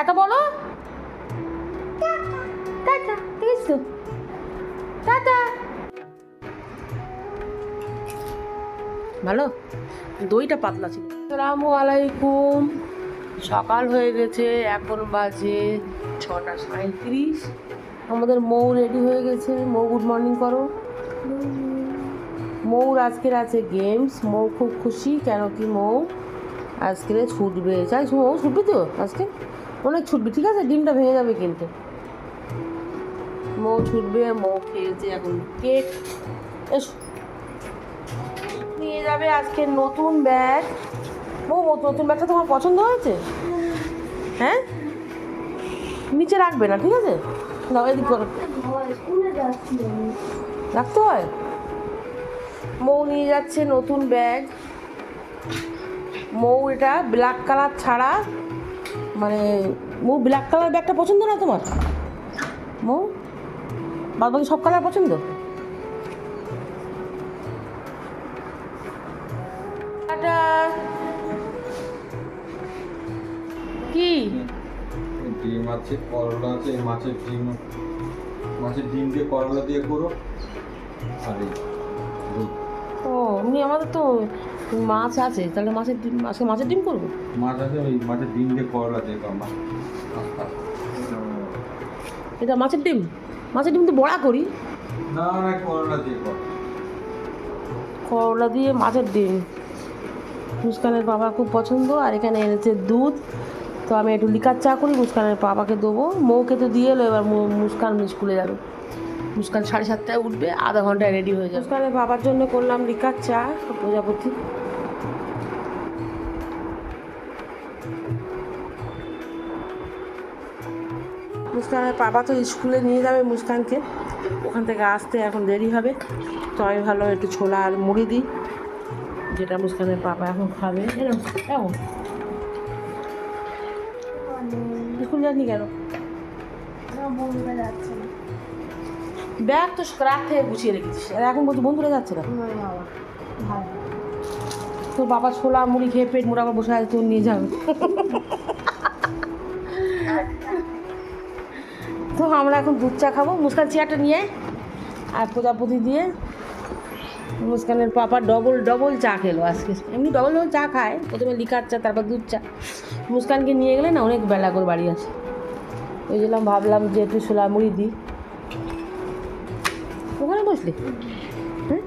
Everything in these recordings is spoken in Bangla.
টাটা বলো। টাটা ঠিক আছে তো। টাটা ভালো? দইটা পাতলা ছিল। আসসালামু আলাইকুম। সকাল হয়ে গেছে এখন বাজে ছটা সাঁত্রিশ আমাদের মৌ রেডি হয়ে গেছে। মৌ গুড মর্নিং করো। মৌর আজকের আছে গেমস মৌ খুব খুশি কেন কি মৌ? আজকে ছুটবে চাই মৌ ছুটবে তো আজকে? অনেক ছুটবি, ঠিক আছে? ডিমটা ভেঙে যাবে কিন্তু। মৌ ছুটবে, মৌ খেয়েছে এখন কেক। এসো। নিয়ে যাবে আজকে নতুন ব্যাগ ও নতুন ব্যাগটা তোমার পছন্দ হয়েছে? হ্যাঁ? নিচে রাখবে না, ঠিক আছে? দাও, এদিক করো। রাখতে হয়? মৌ নিয়ে যাচ্ছে নতুন ব্যাগ মৌ এটা ব্ল্যাক কালার ছাড়া মানে মৌ ব্ল্যাক কালার ব্যাগটা পছন্দ না তোমার? মৌ? বাদ বাকি সব কালার পছন্দ? কি? ডিম আছে করলা আছে মাছের ডিম মাছের ডিম দিয়ে করলা দিয়ে করো। আর ও এমনি আমাদের তো মাছ আছে তাহলে মাছের ডিম আজকে মাছের ডিম করব? মাছ আছে ওই মাছের ডিম দিয়ে করলা দিয়ে মাছ এটা মাছের ডিম? মাছের ডিম তো বড়া করি। না না করলা দিয়ে করলা দিয়ে মাছের ডিম। মুস্কানের বাবার খুব পছন্দ আর এখানে এনেছে দুধ। তো আমি একটু লিকার চা করি মুস্কানের বাবাকে দেবো। মৌকে তো দিয়ে এলো এবার মু- মুস্কান স্কুলে যাবে। মুস্কান সাড়ে সাতটায় উঠবে আধা ঘন্টায় রেডি হয়ে যাবে। মুস্কানের বাবার জন্য করলাম লিকার চা প্রজাপতি। মুস্কানের বাবা তো স্কুলে নিয়ে যাবে মুস্কানকে। ওখান থেকে আসতে এখন দেরি হবে। তো আমি ভালো একটু ছোলা আর মুড়ি দিই। যেটা মুস্কানের পাপা এখন খাবে। এরকম এরকম স্কুল যাসনি কেন? ব্যাগ তো রাত থেকে গুছিয়ে রেখেছিস। আর এখন বলছি বন্ধুরা যাচ্ছে না? তোর বাবা ছোলা, মুড়ি খেয়ে পেট মোটা বসে আছে, তোর নিয়ে যাবে। তো আমরা এখন দুধ চা খাব। মুস্কান চেয়ারটা নিয়ে আর প্রজাপতি দিয়ে মুস্কানের পাপা ডবল ডবল চা খেলো আজকে। এমনি ডবল ডবল চা খায়। প্রথমে লিকার চা, তারপর দুধ চা। মুস্কানকে নিয়ে গেলে না অনেক বেলা করে বাড়ি আছে ওই জন্য ভাবলাম যে একটু ছোলা মুড়ি দিই। ওখানে বসলি? হ্যাঁ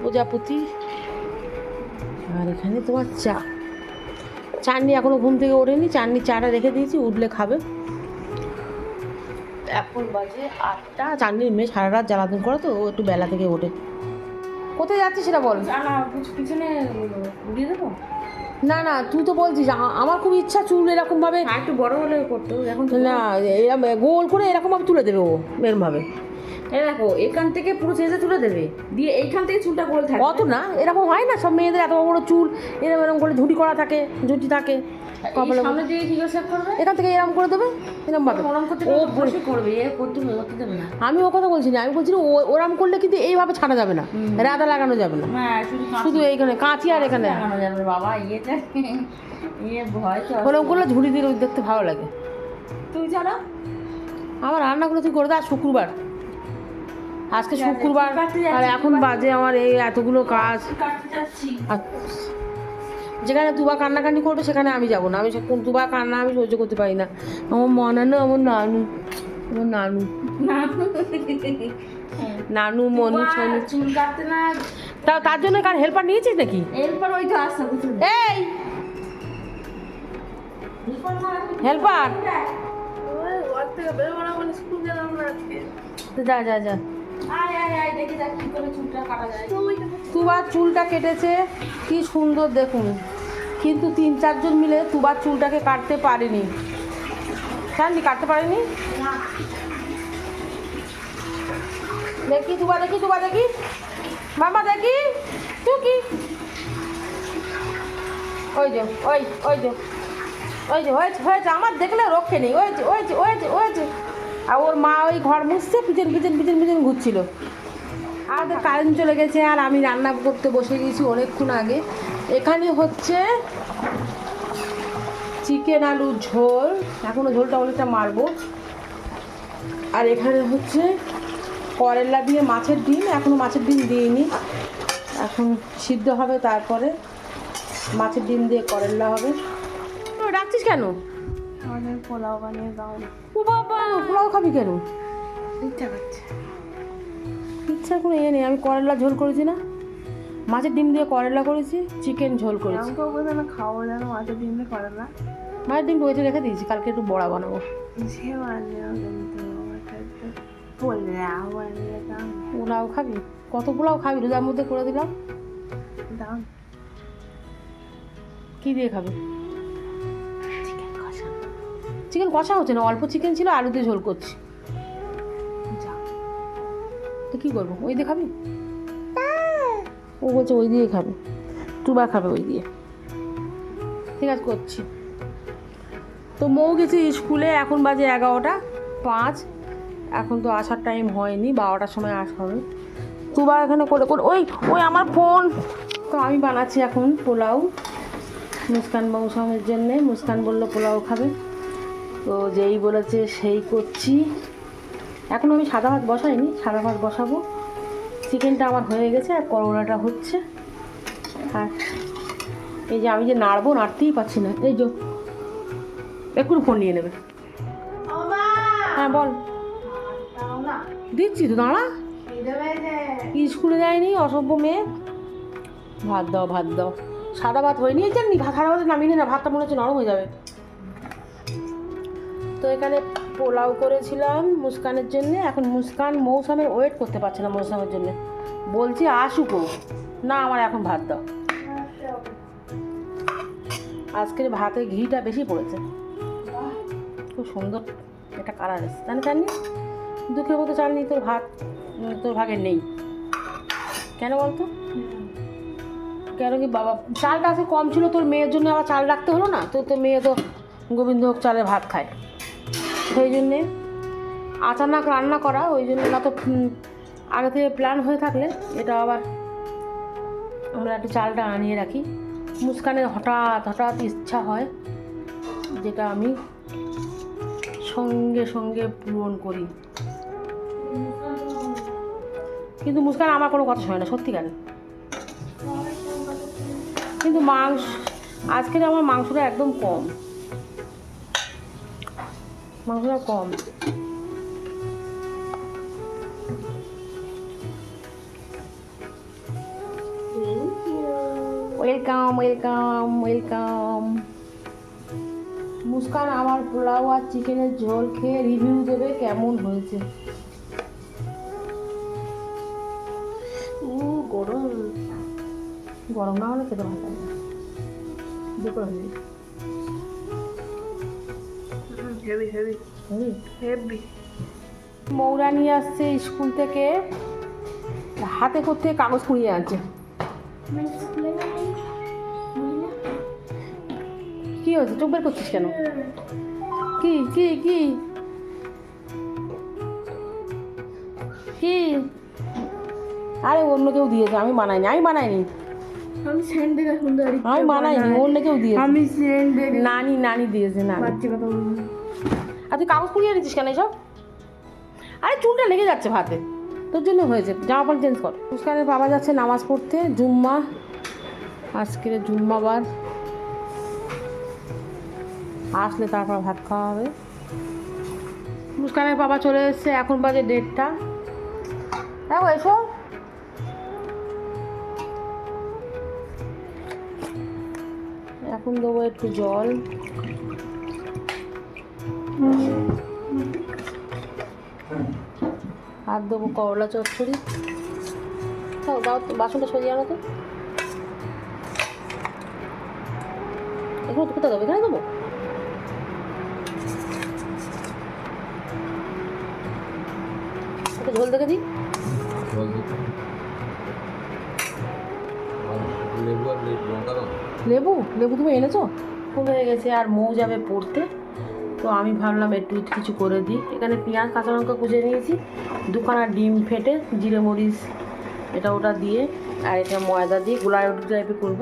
প্রজাপতি, আর এখানে তোমার চা। চাননি এখনও ঘুম থেকে ওঠেনি চাননি চাটা রেখে দিয়েছি উঠলে খাবে। এখন বাজে আটটা চাননির মেয়ে সারা রাত জ্বালাতন করে তো ও একটু বেলা থেকে ওঠে। কোথায় যাচ্ছিস সেটা বল। পিছনে উড়িয়ে দেবো? না না তুই তো বলছিস আমার খুব ইচ্ছা চুল এরকম ভাবে একটু বড় হলে করতো এখন না এরকম গোল করে এরকম ভাবে তুলে দেবে ও এরকম এই দেখো এখান থেকে পুরো চেঁচে তুলে দেবে। দিয়ে এইখান থেকে চুলটা গোল থাকবে। অত না এরকম হয় না সব মেয়েদের এত বড় চুল এরকম এরকম করে ঝুটি করা থাকে ঝুটি থাকে সামনে দিয়ে কি করবে? এখান থেকে এরকম করে দেবে এরকম ভাবে। ওরম করতে ও ও বসে করবে এ করতে করতে দেবে না। আমি ও কথা বলছি না আমি বলছি ও ওরম করলে কিন্তু এইভাবে ছাড়া যাবে না রাধা লাগানো যাবে না। হ্যাঁ শুধু এইখানে কাঁচি আর এখানে। লাগানো যাবে বাবা ইয়েটা ইয়ে ভয় তো ওরকম করলে ঝুড়ি দিয়ে দেখতে ভালো লাগে। তুই জানো আমার রান্নাগুলো তুই করে দে শুক্রবার। আজকে শুক্রবার আর এখন বাজে আমার এই এতগুলো কাজ। যেখানে দুবা কান্নাকান্নি করবে সেখানে আমি যাব না। আমি সে- কোন দুবা কান্না আমি সহ্য করতে পারি না। আমার মনে মনানো আমার নানু আমার নানু। নানু। মনু ছনু। চুল কাটতে না তা তার জন্য কার হেল্পার নিয়েছিস নাকি? এরপর ওই তো বুঝলি এই! হেল্পার যা যা যা। তুবার চুলটা কেটেছে কি সুন্দর দেখুন। কিন্তু তিন চারজন মিলে তুবার চুলটাকে কাটতে পারেনি। জানলি কাটতে পারেনি? দেখি তুবা দেখি তুবা দেখি। মামা দেখি। তুই কি ওই যে ওই ওই যে ওই যে হয়েছে হয়েছে আমার দেখলে রক্ষে নেই। ওই যে ওই যে ওই যে ওই যে আর ওর মা ওই ঘর মুছছে পিছন পিছন পিছন পিছন ঘুরছিল। আমাদের কারেন্ট চলে গেছে, আর আমি রান্না করতে বসে গেছি অনেকক্ষণ আগে। এখানে হচ্ছে চিকেন আলু ঝোল। এখনও ঝোলটা অনেকটা মারবো। আর এখানে হচ্ছে করলা দিয়ে মাছের ডিম এখনও মাছের ডিম দিইনি। এখন সিদ্ধ হবে তারপরে মাছের ডিম দিয়ে করলা হবে। ডাকছিস কেন? আমাদের পোলাও বানিয়ে দাও। ও বাবা পোলাও খাবি কেন? ইচ্ছা করছে। ইচ্ছা কোনো ইয়ে নেই আমি করলা ঝোল করেছি না? মাছের ডিম দিয়ে করলা করেছি চিকেন ঝোল করেছি। আমাকে বলতে না খাব যেন মাঝে দিনে করে না মাছের ডিম রয়েছে রেখে দিয়েছি কালকে একটু বড়া বানাবো। সে কিন্তু পোলাও বানিয়ে দাও। পোলাও খাবি? কত পোলাও খাবি? রোজার মধ্যে করে দিলাম। দাও। কী দিয়ে খাবি? চিকেন কষা হচ্ছে না, অল্প চিকেন ছিল আলু দিয়ে ঝোল করছি। তো কী করব? ওই দিয়ে খাবি? ও বলছে ওই দিয়ে খাবে। টুবা খাবে ওই দিয়ে। ঠিক আছে, করছি। তো মৌ গেছি স্কুলে, এখন বাজে এগারোটা পাঁচ। এখন তো আসার টাইম হয়নি, বারোটার সময় আসা হবে। তুবা এখানে করে করে, ওই ওই আমার ফোন তো আমি বানাচ্ছি এখন পোলাও। মুস্কান মৌসুমের জন্যে, মুস্কান বলল পোলাও খাবে। তো যেই বলেছে সেই করছি। এখন আমি সাদা ভাত বসাইনি সাদা ভাত বসাবো। চিকেনটা আমার হয়ে গেছে আর করোনাটা হচ্ছে। আর এই যে আমি যে নাড়বো নাড়তেই পারছি না। এই যে এক্ষুনি ফোন নিয়ে নেবে। হ্যাঁ বল। দিচ্ছি তো দাঁড়া। স্কুলে যায়নি অসভ্য মেয়ে। ভাত দাও ভাত দাও। সাদা ভাত হয়নি এই জানি ভাত সাদা ভাত নামিয়ে না ভাতটা মনে হচ্ছে নরম হয়ে যাবে। তো এখানে পোলাও করেছিলাম মুস্কানের জন্য। এখন মুস্কান মৌসামের ওয়েট করতে পারছে না মৌসামের জন্য। বলছি আসুক না, আমার এখন ভাত দাও। আজকের ভাতে ঘিটা বেশি পড়েছে। খুব সুন্দর একটা কালার এসছে। জানি জানি দুঃখের মতো জানি তোর ভাত। তোর ভাগে নেই। কেন বলতো? কেন কি বাবা, চালটা আজকে কম ছিল, তোর মেয়ের জন্য আবার চাল রাখতে হলো না? তো তোর মেয়ে তো গোবিন্দভোগ চালের ভাত খায়। সেই জন্যে আচানক রান্না করা, ওই জন্য না তো আগে থেকে প্ল্যান হয়ে থাকলে এটা আবার আমরা একটু চালটা আনিয়ে রাখি। মুস্কানের হঠাৎ হঠাৎ ইচ্ছা হয়, যেটা আমি সঙ্গে সঙ্গে পূরণ করি। কিন্তু মুস্কান আমার কোনো কথা শোনে না সত্যিকার কিন্তু মাংস, আজকের আমার মাংসটা একদম কম। মাংসটা কম। ওয়েলকাম ওয়েলকাম ওয়েলকাম মুস্কান আমার পোলাও আর চিকেনের ঝোল খেয়ে রিভিউ দেবে কেমন হয়েছে? গরম। গরম না হলে খেতে ভালো লাগে দুপুর হয়ে হেভি হেভি হেভি মৌরা নিয়ে আসছে স্কুল থেকে। হাতে করতে কাগজ কুড়িয়ে আনছে। কি হয়েছে? চোখ বের করছিস কেন? কি কি কি? কি? আরে অন্য কেউ দিয়েছে আমি বানাইনি আমি বানাইনি আমি স্যান্ডেল সুন্দর আমি বানাইনি অন্য কেউ দিয়েছে। আমি স্যান্ডেল নানি নানি দিয়েছে না বাচ্চা কথা আর তুই কাগজ কুড়িয়ে নিচ্ছিস কেন এসব? আরে চুলটা লেগে যাচ্ছে ভাতে। তোর জন্য হয়েছে, জামা প্যান্ট চেঞ্জ কর। মুস্কানের বাবা যাচ্ছে নামাজ পড়তে, জুম্মা, আজকের জুম্মাবার। আসলে তারপর ভাত খাওয়া হবে। মুস্কানের বাবা চলে এসছে, এখন বাজে দেড়টা। হ্যাঁ এসো। এখন দেবো একটু জল। আর দেবো করলা চচ্চড়ি। দাও দাও তো, বাসনটা সরিয়ে আনো তো। এখানে কোথায় দেবো? এখানে দেবো? একটু ঝোল দেখে দিই। লেবু লেবু লেবু? লেবু তুমি এনেছো? ফুল হয়ে গেছে আর মৌ যাবে পড়তে। তো আমি ভাবলাম একটু কিছু করে দিই। এখানে পেঁয়াজ, কাঁচা লঙ্কা কুচে নিয়েছি। দুখানা ডিম ফেটে জিরে মরিচ, এটা ওটা দিয়ে, আর এটা ময়দা দিয়ে গোলা রুটি টাইপের করব।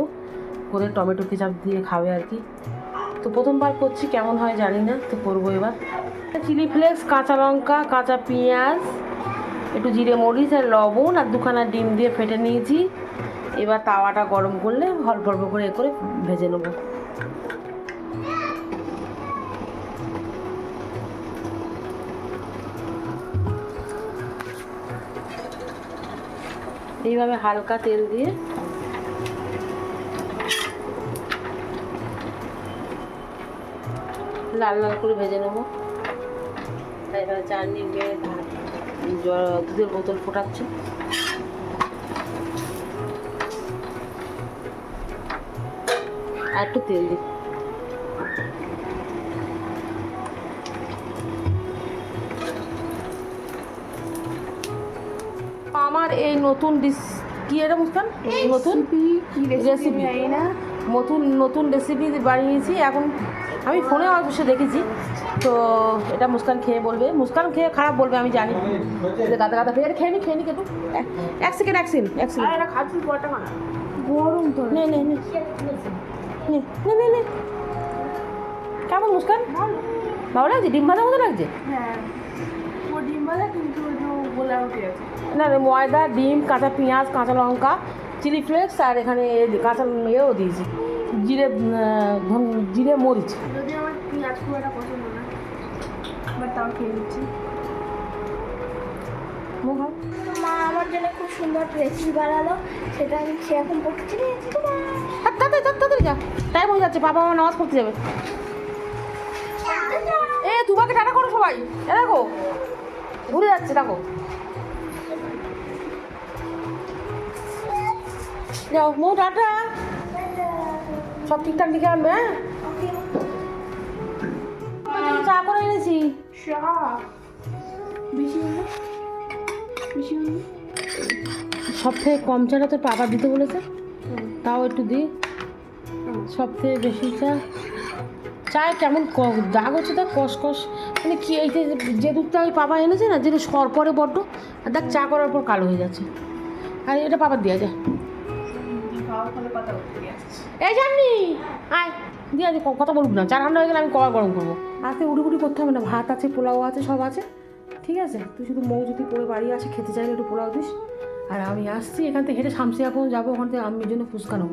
করে টমেটো কেচাপ দিয়ে খাবে আর কি। তো প্রথমবার করছি, কেমন হয় জানি না, তো করব এবার। চিলি ফ্লেক্স, কাঁচা লঙ্কা, কাঁচা পেঁয়াজ, একটু জিরে মরিচ আর লবণ, আর দুখানা ডিম দিয়ে ফেটে নিয়েছি। এবার তাওয়াটা গরম করলে, অল্প অল্প করে এ করে ভেজে নেব। এইভাবে হালকা তেল দিয়ে লাল লাল করে ভেজে নেব। এবার চাটনি দুধের বোতল ফোটাচ্ছে। আর একটু তেল দিই। নতুন ডিস কি এটা মুস্কান? নতুন? রেসিপি রেসিপি না। নতুন নতুন রেসিপি বানিয়েছি। এখন আমি ফোনে অবশ্য দেখেছি। তো এটা মুস্কান খেয়ে বলবে। মুস্কান খেয়ে খারাপ বলবে আমি জানি। যে গাদা গাদা ফের খেয়ে নি খেয়ে নি কেটু। এক সেকেন্ড এক সেকেন্ড এক সেকেন্ড এটা খাচ্ছি পরটা খানা গরম তো। নে নে নে। নে নে নে নে। কেমন মুস্কান? ভালো। লাগছে? ডিম ভাজা মতো লাগছে? হ্যাঁ। ও ডিম ভাজা কিন্তু না রে ময়দা ডিম কাঁচা পেঁয়াজ কাঁচা লঙ্কা চিলি ফ্লেক্স আর এখানে কাঁচা ইয়েও দিয়েছি। জিরে জিরে মরিচ। যদি আমার পেঁয়াজ খুব একটা পছন্দ না বাট তাও খেয়ে নিচ্ছি। মা আমার জন্য খুব সুন্দর রেসিপি বানালো সেটা আমি খেয়ে এখন পড়তে নিয়েছি আর তাড়াতাড়ি তাড়াতাড়ি তাড়াতাড়ি যা। টাইম হয়ে যাচ্ছে বাবা আমার নামাজ পড়তে যাবে। এ তোমাকে টাটা করো সবাই। এ দেখো। ঘুরে যাচ্ছে দেখো। যাও মৌ টাটা। সব ঠিকঠাক লিখে আনবে হ্যাঁ? চা করে এনেছি? সব থেকে কম চাটা তোর পাপা দিতে বলেছে, তাও একটু দিই সব থেকে বেশি চা। চায় কেমন দাগ হচ্ছে দেখ কষ মানে কি, এই যে দুধটা ওই পাপা এনেছে না, যেটা সর পরে বড্ড, আর দেখ চা করার পর কালো হয়ে যাচ্ছে। আর এটা পাপার দেওয়া যায় এই জানি আয়। দিয়ে আছে কথা বলব না চার ঠান্ডা হয়ে গেলে আমি কবার গরম করব। আজকে উড়ি উড়ি করতে হবে না ভাত আছে পোলাও আছে সব আছে। ঠিক আছে? তুই শুধু মৌ যদি পড়ে বাড়ি আসে খেতে চাইলে একটু পোলাও দিস। আর আমি আসছি এখান থেকে হেঁটে শামসিয়া পর্যন্ত যাব ওখান থেকে আমির জন্য ফুচকা নেব।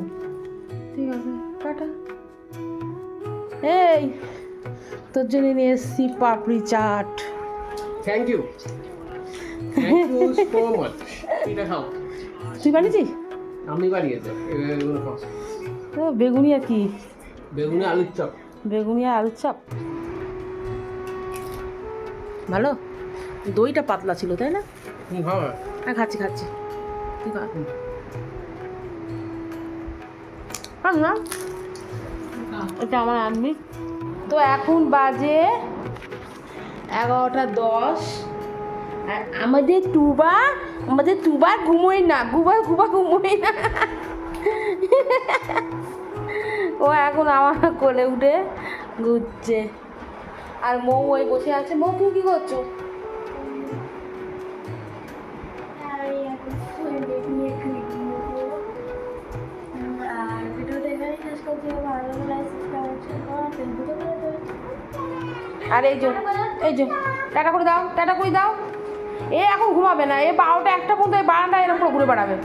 ঠিক আছে? টাটা। এই তোর জন্য নিয়ে এসছি papdi chaat. Thank you thank you so much এটা খাও। তুই বানিয়েছিস? আমি বানিয়েছি বেগুনি আর কি? বেগুনি আলুর চপ। বেগুনি আর আলুর চপ। ভালো? দইটা পাতলা ছিল তাই না? হ্যাঁ। খাচ্ছি খাচ্ছি। না? এটা আমার আনবি তো এখন বাজে এগারোটা দশ। আমাদের টুবা আমাদের টুবা ঘুমোই না, গুবা গুবা ঘুমোই না। ও এখন আমার কোলে উঠে ঘুরছে। আর মৌ ওই বসে আছে। মৌ, তুমি কি করছ? আর এই যে এই যে টাটা করে দাও টাটা করে দাও। এ এখন ঘুমাবে না এ বারোটা একটা পর্যন্ত এই বারান্দা এরকম করে ঘুরে বেড়াবে।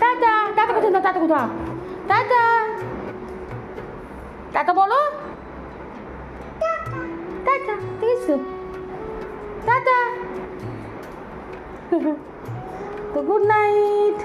টাটা টাটা কোথায় দাও টাটা কোথাও টাটা টাটা বলো। টাটা ঠিক আছে। টাটা তো গুড নাইট